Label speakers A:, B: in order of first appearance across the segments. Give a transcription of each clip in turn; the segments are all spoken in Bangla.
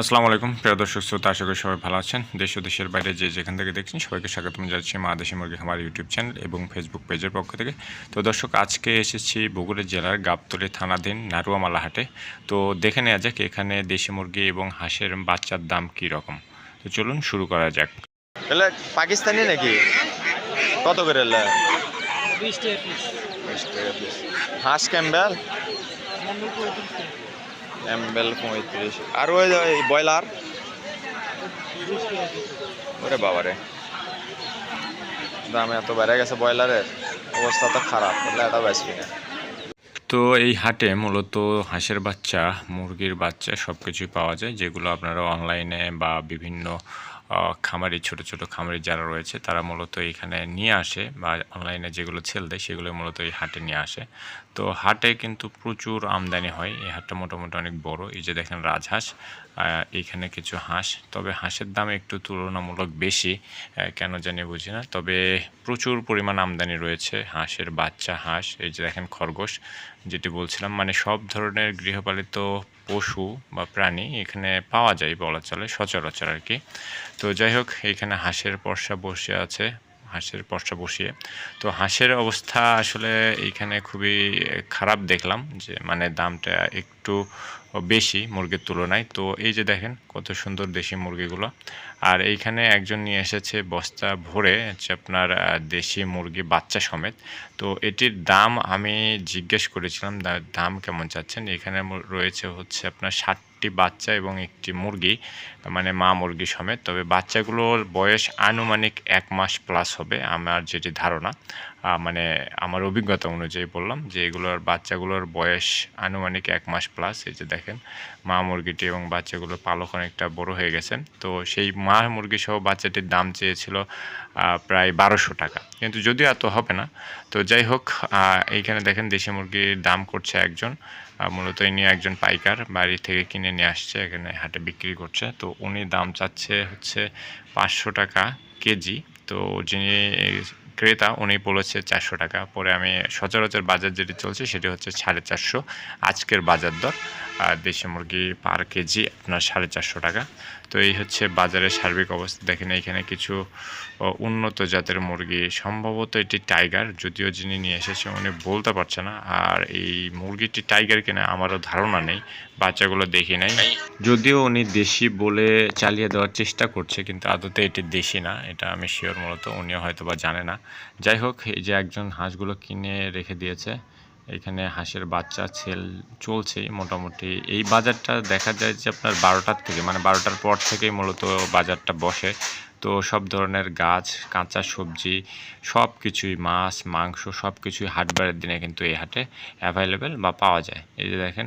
A: আসসালামু আলাইকুম প্রিয় দর্শক শ্রোতা আশা করি সবাই ভালো আছেন। দেশ ও দেশের বাইরে যে যেখান থেকে দেখছেন সবাইকে স্বাগতম জানাচ্ছি মা দেশি মুরগি আমার ইউটিউব চ্যানেল এবং ফেসবুক পেজের পক্ষ থেকে। তো দর্শক আজকে এসেছি বগুড়া জেলার গাবতলী থানাধীন নারুয়ামালা হাটে তো দেখে নেওয়া যাক এখানে দেশি মুরগি এবং হাঁসের বাচ্চার দাম কী রকম। তো চলুন শুরু করা যাক।
B: এলে পাকিস্তানি নাকি? কত করে এলে? হাঁস ক্যাম্বেল?
C: মন্ডল পঁয়ত্রিশ।
B: আর ওই ব্রয়লার? ওরে বাবারে। দাম এত বেড়ে গেছে ব্রয়লারের? অবস্থা তো খারাপ বললে এটা বেশি না।
A: তো এই হাটে মূলত হাঁসের বাচ্চা, মুরগির বাচ্চা সব কিছুই পাওয়া যায়, যেগুলো আপনারা অনলাইনে বা বিভিন্ন খামারি ছোট ছোট খামারি যারা রয়েছে তারা মূলত এখানে নিয়ে আসে বা অনলাইনে যেগুলো সেল দেয় সেগুলো মূলত এই হাটে নিয়ে আসে। তো হাটে কিন্তু প্রচুর আমদানি হয়। এই হাটটা মোটামুটি অনেক বড়। এই যে দেখেন রাজহাঁস আহ, এইখানে কিছু হাঁস। তবে হাঁসের দাম একটু তুলনামূলক বেশি কেন জানি বুঝি না। তবে প্রচুর পরিমাণ আমদানি রয়েছে হাঁসের বাচ্চা হাঁস। এই যে দেখেন খরগোশ যেটি বলছিলাম মানে সব ধরনের গৃহপালিত পশু বা প্রাণী এখানে পাওয়া যায় বলা চলে সচরাচর আর কি। তো যাই হোক, এখানে হাঁসের পর্সা বসে আছে, হাঁসের পর্সা বসিয়ে। তো হাঁসের অবস্থা আসলে এইখানে খুবই খারাপ দেখলাম যে মানে দামটা একটু বেশি মুরগির তুলনায়। তো এই যে দেখেন কত সুন্দর দেশি মুরগিগুলো। আর এইখানে একজন নিয়ে এসেছে বস্তা ভরে, হচ্ছে আপনার দেশি মুরগি বাচ্চা সমেত। তো এটির দাম আমি জিজ্ঞেস করেছিলাম দাম কেমন চাচ্ছেন? এখানে রয়েছে হচ্ছে আপনার ষাটটি বাচ্চা এবং একটি মুরগি মানে মা মুরগি সমেত। তবে বাচ্চাগুলোর বয়স আনুমানিক এক মাস প্লাস হবে, আমার যেটি ধারণা। মানে আমার অভিজ্ঞতা অনুযায়ী বললাম যে এগুলোর বাচ্চাগুলোর বয়স আনুমানিক এক মাস প্লাস এই যে দেখেন, মা মুরগিটি এবং বাচ্চাগুলোর পালক অনেকটা বড় হয়ে গেছেন। তো সেই মা মুরগি সহ বাচ্চাটির দাম চেয়েছিল প্রায় বারোশো টাকা। কিন্তু যদিও এত হবে না, তো যাই হোক এইখানে দেখেন দেশি মুরগির দাম করছে একজন মূলত ইনি একজন পাইকার, বাড়ি থেকে কিনে নিয়ে আসছে, এখানে হাটে বিক্রি করছে। তো উনি দাম চাচ্ছে হচ্ছে পাঁচশো টাকা কেজি। তো যিনি ক্রেতা উনি বলেছে চারশো টাকা। পরে আমি সচরাচর বাজার যেটি চলছে সেটি হচ্ছে সাড়ে চারশো। আজকের বাজার দর আর দেশি মুরগি পার কেজি আপনার সাড়ে চারশো টাকা। তো এই হচ্ছে বাজারের সার্বিক অবস্থা। দেখেন এখানে কিছু উন্নত জাতের মুরগি। সম্ভবত এটি টাইগার, যদিও যিনি নিয়ে এসেছে উনি বলতে পারছে না। আর এই মুরগিটি টাইগার কিনা আমারও ধারণা নেই, বাচ্চাগুলো দেখি নাই। যদিও উনি দেশি বলে চালিয়ে দেওয়ার চেষ্টা করছে, কিন্তু আদতে এটি দেশি না। এটা আমি শিওর মূলত উনিও হয়তো বা জানে না। যাই হোক, এই যে একজন হাঁসগুলো কিনে রেখে দিয়েছে এখানে হাঁসের বাচ্চা ছেল চলছেই মোটামুটি। এই বাজারটা দেখা যায় যে আপনার বারোটার থেকে মানে বারোটার পর থেকেই মূলত বাজারটা বসে। তো সব ধরনের গাছ, কাঁচা সবজি, সব কিছুই মাছ, মাংস, সব কিছুই হাটবারের দিনে কিন্তু এই হাটে অ্যাভেলেবেল বা পাওয়া যায়। এই যে দেখেন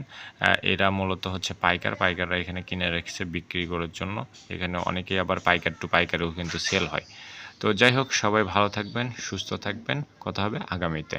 A: এরা মূলত হচ্ছে পাইকার। পাইকাররা এখানে কিনে রেখেছে বিক্রি করার জন্য। এখানে অনেকেই আবার পাইকার টু পাইকারেও কিন্তু সেল হয়। তো যাই হোক, সবাই ভালো থাকবেন, সুস্থ থাকবেন। কথা হবে আগামীতে।